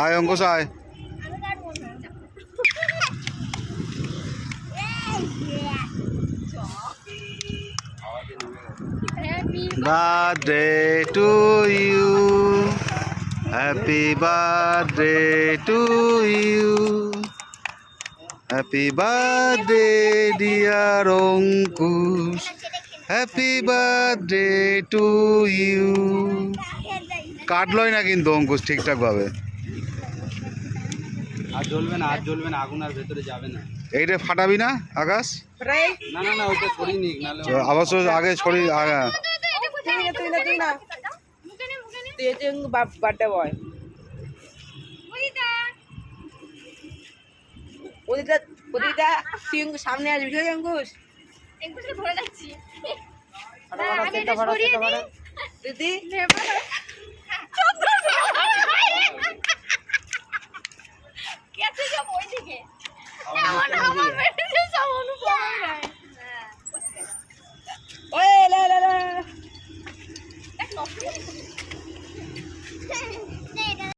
আয় অঙ্কুশ আয় birthday to you happy birthday to you happy birthday dear Ankush happy birthday to you কাটলই না কিন্তু অঙ্কুশ ঠিকঠাক ভাবে আর জ্বলবে না আর জ্বলবে না আগুন আর ভেতরে যাবে না। এইটা ফাটাবি না আকাশ? না না না ওটা সরিয়ে নিক নাহলে আগে ছড়ি না তুই না তুই হচ্ছে বার্থডে বয় ওদিকটা ওদিকটা তুই সামনে আসবি ঠিক আছে অঙ্কুশ ধরে। দিদি কেটে যাব ওইদিকে। আমার আমার